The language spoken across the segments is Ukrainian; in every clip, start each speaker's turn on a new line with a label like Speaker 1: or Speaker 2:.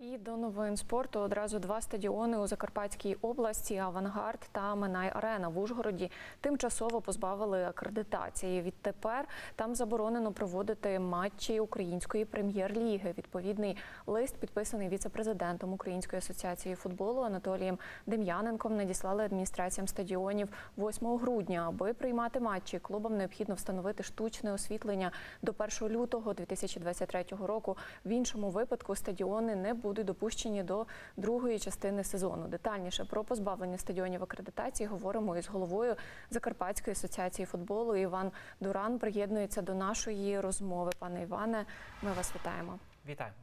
Speaker 1: І до новин спорту одразу два стадіони у Закарпатській області Авангард та Минай Арена в Ужгороді тимчасово позбавили акредитації. Відтепер там заборонено проводити матчі української прем'єр-ліги. Відповідний лист, підписаний віце-президентом Української асоціації футболу Анатолієм Дем'яненком, надіслали адміністраціям стадіонів 8 грудня. Аби приймати матчі, клубам необхідно встановити штучне освітлення до 1 лютого 2023 року. В іншому випадку стадіони не будуть допущені до другої частини сезону. Детальніше про позбавлення стадіонів акредитації говоримо із головою Закарпатської асоціації футболу. Іван Дуран приєднується до нашої розмови. Пане Іване, ми вас вітаємо.
Speaker 2: Вітаємо.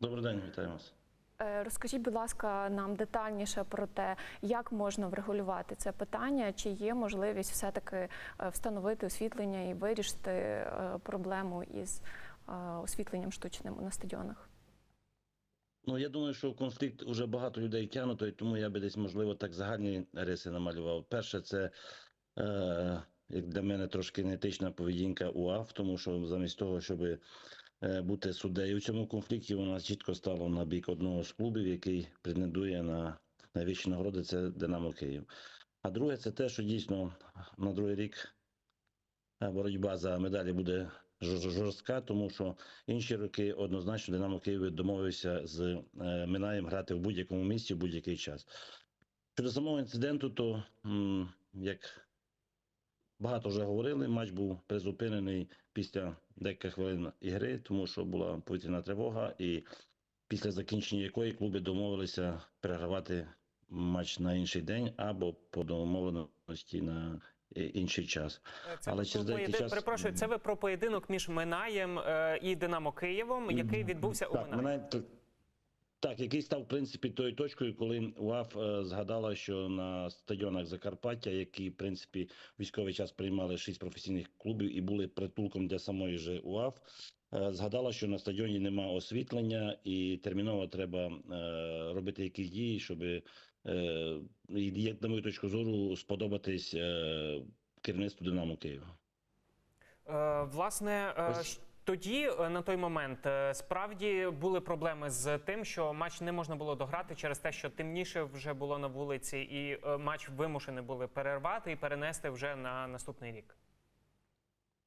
Speaker 3: Добрий день, вітаю вас.
Speaker 1: Е, Розкажіть, будь ласка, нам детальніше про те, як можна врегулювати це питання, чи є можливість все-таки е, встановити освітлення і вирішити е, проблему із освітленням штучним на стадіонах.
Speaker 3: Ну я думаю, що конфлікт уже багато людей втягнуто, і тому я би десь можливо так загальні риси намалював. Перше, це е, як для мене трошки неетична поведінка УАФ, тому що замість того, щоб е, бути суддею в цьому конфлікті, вона чітко стала на бік одного з клубів, який претендує на найвищі нагороди. Це Динамо Київ. А друге, це те, що дійсно на другий рік е, боротьба за медалі буде жорстка, тому що інші роки однозначно Динамо Київ домовився з е, Минаєм грати в будь-якому місці в будь-який час. Щодо самого інциденту, то як багато вже говорили, матч був призупинений після декілька хвилин ігри, тому що була повітряна тривога, і після закінчення якої клуби домовилися перегравати матч на інший день або по домовленості на інший час.
Speaker 2: Це
Speaker 3: Але через
Speaker 2: поєди-
Speaker 3: час-
Speaker 2: перепрошую, це ви про поєдинок між Минаєм е, і Динамо Києвом, який відбувся у Минаї.
Speaker 3: Так, який став в принципі тою точкою, коли УАФ е, згадала, що на стадіонах Закарпаття, які в принципі військовий час приймали шість професійних клубів і були притулком для самої же УАФ. е, Згадала, що на стадіоні немає освітлення, і терміново треба е, робити якісь дії, щоб, е, як на мою точку зору, сподобатись е, керівництву Динамо Києва.
Speaker 2: Е, власне, е,
Speaker 3: Ось.
Speaker 2: Тоді е, на той момент е, справді були проблеми з тим, що матч не можна було дограти через те, що темніше вже було на вулиці, і е, матч вимушені були перервати і перенести вже на наступний рік.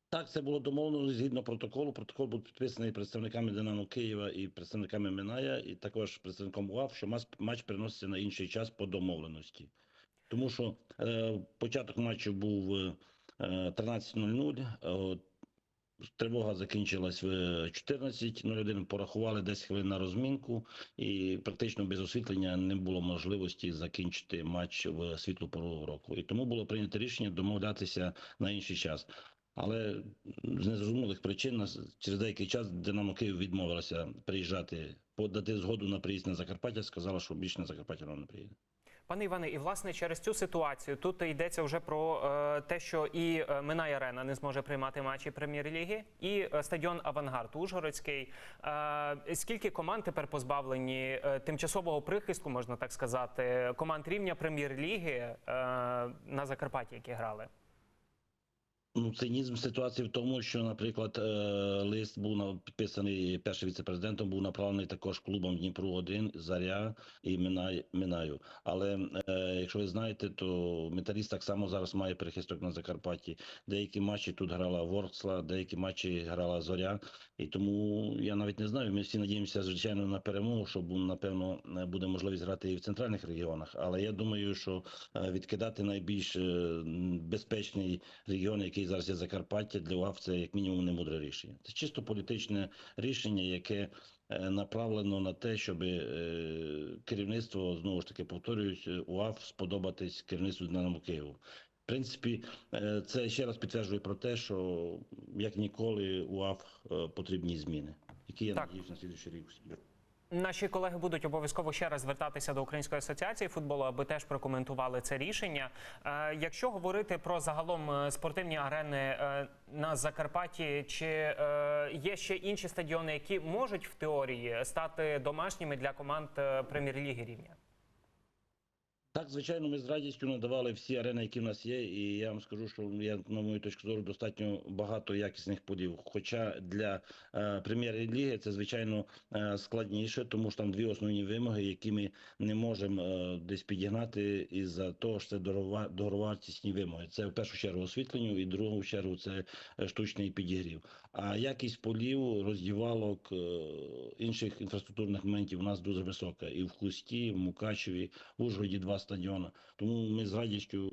Speaker 3: Так, це було домовлено згідно протоколу. Протокол був підписаний представниками Динамо Києва і представниками Миная, і також представником УАФ, що матч переноситься на інший час по домовленості. Тому що е, початок матчу був е, 13.00. е, Тривога закінчилась в 14.01, порахували 10 хвилин на розмінку, і практично без освітлення не було можливості закінчити матч в світлу пору року. І тому було прийнято рішення домовлятися на інший час. Але з незрозумілих причин через деякий час Динамо Київ відмовилася приїжджати, подати згоду на приїзд на Закарпаття, сказала, що більше на Закарпаття не приїде.
Speaker 2: Пане Іване, і власне через цю ситуацію тут йдеться вже про е, те, що і е, Минай Арена не зможе приймати матчі прем'єр-ліги, і е, стадіон Авангард Ужгородський. Е, скільки команд тепер позбавлені е, тимчасового прихистку, можна так сказати, команд рівня прем'єр-ліги е, на Закарпатті, які грали?
Speaker 3: Ну, цинізм ситуації в тому, що, наприклад, е, лист був підписаний першим віце-президентом, був направлений також клубам Дніпру 1 Заря і Минаю. Але е, якщо ви знаєте, то металіст так само зараз має перехисток на Закарпатті. Деякі матчі тут грала Ворксла, деякі матчі грала Зоря. І тому я навіть не знаю. Ми всі надіємося, звичайно, на перемогу, щоб напевно буде можливість грати і в центральних регіонах. Але я думаю, що е, відкидати найбільш безпечний регіон, який зараз є Закарпаття, для УАФ це як мінімум не мудре рішення. Це чисто політичне рішення, яке е, направлено на те, щоб е, керівництво знову ж таки повторюють е, УАФ сподобатись керівництву Динамо Києву. В принципі, це ще раз підтверджує про те, що як ніколи УАФ е, потрібні зміни, які я надіюсь на слідуючий рік.
Speaker 2: Наші колеги будуть обов'язково ще раз звертатися до Української асоціації футболу, аби теж прокоментували це рішення. Е, якщо говорити про загалом е, спортивні арени е, на Закарпатті, чи є ще інші стадіони, які можуть в теорії стати домашніми для команд прем'єр-ліги рівня?
Speaker 3: Так, звичайно, ми з радістю надавали всі арени, які в нас є, і я вам скажу, що я, на мою точку зору, достатньо багато якісних полів. Хоча для е, прем'єр-ліги це звичайно е, складніше, тому що там дві основні вимоги, які ми не можемо е, десь підігнати із-за того, що це дороговартісні вимоги. Це в першу чергу освітленню, і в другу чергу це е, штучний підігрів. А якість полів, роздівалок, е, інших інфраструктурних моментів у нас дуже висока. І в Хусті, в Мукачеві, в Ужгороді два стадіони. Тому ми з радістю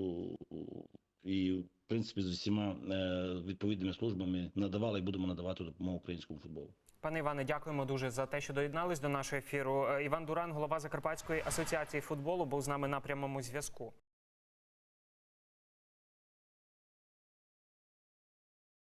Speaker 3: і, в принципі, з усіма е, відповідними службами надавали і будемо надавати допомогу українському футболу.
Speaker 2: Пане Іване, дякуємо дуже за те, що доєднались до нашого ефіру. Е, Іван Дуран, голова Закарпатської асоціації футболу, був з нами на прямому зв'язку.